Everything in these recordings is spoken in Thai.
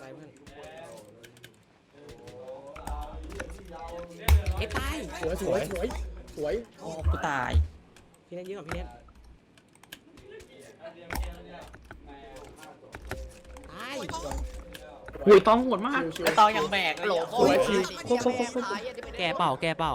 ไปเพื่อนเอ้ตายสวยสวยสวยสวยโอกูตาย พี่เน็ตยิงก่อนพี่เน็ตตายหุยตองโหดมากไอตองยังแบกเลยโหลโแกเป่าแกเป่า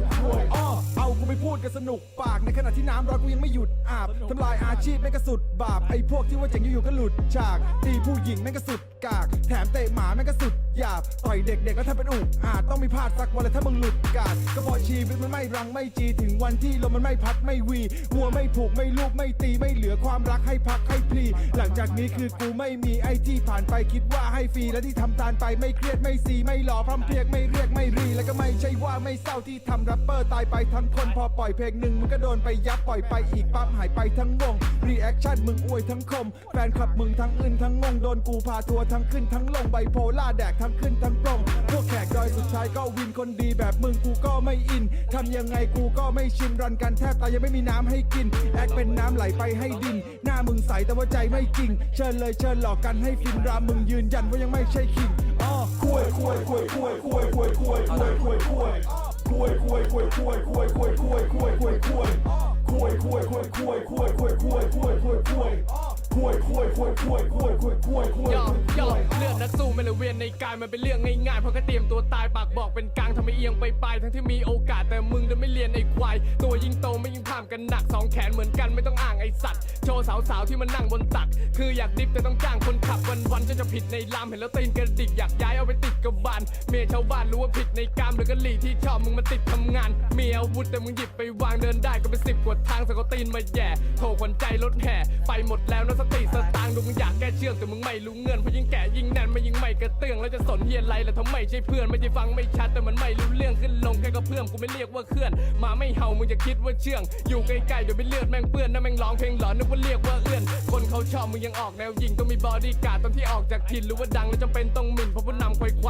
ไม่พูดกันสนุกปากในขณะที่น้ำร้อนกูยังไม่หยุดอาบ ทำลายอาชีพแม่งก็สุดบาปไอ้พวกที่ว่าเจ๋งอยู่ๆก็หลุดฉากตีผู้หญิงแม่งก็สุดกาก แถมเตะหมาแม่งก็สุดหยาบต่อยเด็กๆก็ทำเป็นอุกอาจต้องมีพลาดสักวันเลยถ้ามึงหลุดกาดก็พอชีวิตมันไม่รังไม่จีถึงวันที่ลมมันไม่พัดไม่วีวัวไม่ผูกไม่ลูกไม่ตีไม่เหลือความรักให้พักให้พลี หลังจากนี้คือกูไม่มีไอที่ผ่านไปคิดว่าให้ฟรีและที่ทำตานไปไม่เครียดไม่ซีไม่หล่อพร่มเพียกไม่เรียกไม่รีแล้วก็ไม่ใช่ว่าไม่เศร้าที่ทำแรปเปอร์ตายไปทำคนพอปล่อยเพลงหนึ่งมันก็โดนไปยับปล่อยไปอีกปั๊บหายไปททั้งงงรีแอคชั่นมึงอวยทั้งคม แฟนคลับมึงทั้งอึนทั้งงงโดนกูพาทัวร์ทั้งขึ้นทั้งลงใบโพล่าแดกทั้งขึ้นทั้งปรงพวกแขกดอยสุดท้ายก็วินคนดีแบบมึงกูก็ไม่อินทำยังไงกูก็ไม่ชินรันกันแทบตายยังไม่มีน้ำให้กิน แอคเป็นน้ำไหลไปให้ดิน หน้ามึงใสแต่ว่าใจไม่จริง เชิญเลยเชิญหลอกกันให้ฟินรามมึงยืนยันว่ายังไม่ใช่คิงอ้อคุยคุยคุยคุยคุยคุยคุยคุยคุยคุยคุยคุยคุยคุยคุยคุย คุยคุยคุยคุยคุยคุยคุยคุยคุยคุยคุยคุยคุยคุยยอยอมเลือดนักสู้ไม่ละเวียนในกายมันเป็นเรื่องง่ายๆเพราะก็เตรียมตัวตายปากบอกเป็นกลางทำให้เอียงไปปลยทั้งที่มีโอกาสแต่มึงจะไม่เรียนไอ้ควายตัวยิ่งโตไม่ยิ่งพามกันหนักสองแขนเหมือนกันไม่ต้องอ้างไอ้สัตว์โชว์สาวๆที่มันนั่งบนตัก คืออยากดิบแต่ต้องจ้างคนขับวันๆจะจะผิดในลามเห็นแล้วตีนกระดิกอยากย้ายเอาไปติ กบบนเมียชาวบ้านรู้ว่าผิดในกามหรือกะหลี่ที่ชอบมึงมาติดทำงาน มีอาวุธแต่มึงหยิบไปวางเดินได้ก็เป็นสิบกว่าทางสกอตีนมาแย่โถขวัญใจรถแห่ไปหมดแล้วนะสติสตางค์ดูมึงอยากแก้เชืองแต่มึงไม่รู้เงินเพราะยิ่งแก่ยิ่งแน่นไม่ยิ่งไม่กระเตื้องแล้วจะสนเฮียอะไรแล้วทำไมใช่เพื่อนไม่ได้ฟังไม่ชัดแต่มันไม่รู้เรื่องขึ้นลงแค่ก็เพื่อนกูไม่เรียกว่าเคลื่อน มาไม่เห่ามึงจะคิดว่าเชื่องอยู่ใกล้ๆเดี๋ยวไปเลือดแม่งเปื้อนนะแม่งร้องเพลงหลอนนึกว่าเรียกว่าเอื้อนคนเขาชอบมึงยังออกแนวยิงต้มีบอดี้การ์ดตอนที่ออกจากถิ่นรู้ว่าดังแล้วจำเป็นต้องหมิ่นเพราะผู้นำคว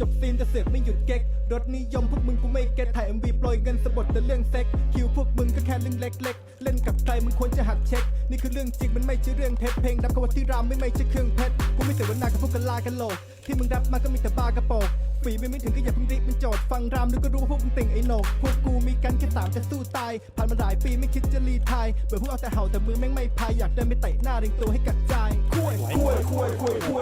จบซีนจะเสือกไม่หยุดเก๊กรถนิยมพวกมึงกูไม่เก็ตถ่ายเอ็มวีปล่อยเงินสะบัดแต่เรื่องเซ็กคิวพวกมึงก็แค่เรื่องเล็กๆ เล่นกับใครมึงควรจะหัดเช็ค นี่คือเรื่องจริงมันไม่ใช่เรื่องเท็จเพลงรับกัวัตที่รามไม่ไม่ใช่เครื่องเพชรกูไม่เสวนากับพวกกันลากันโลกที่มึงรับมาก็มีแต่บากระโปงฝีไม่ไม่ถึงก็อย่าเพิ่งรีบเป็นจอดฟังราล้วก็รู้ว่าพวกมึงติ่งไอ้โหนกพวกกูมีกันแค่สามจะสู้ตายผ่านมาหลายปีไม่คิดจะรีทายเบื่อพวกเอาแต่เห่าแต่มือแม่งไม่พายอยากเดินไปเตะหน้าดึงตัวให้กัดใจคุยคุยคุยคุยคุย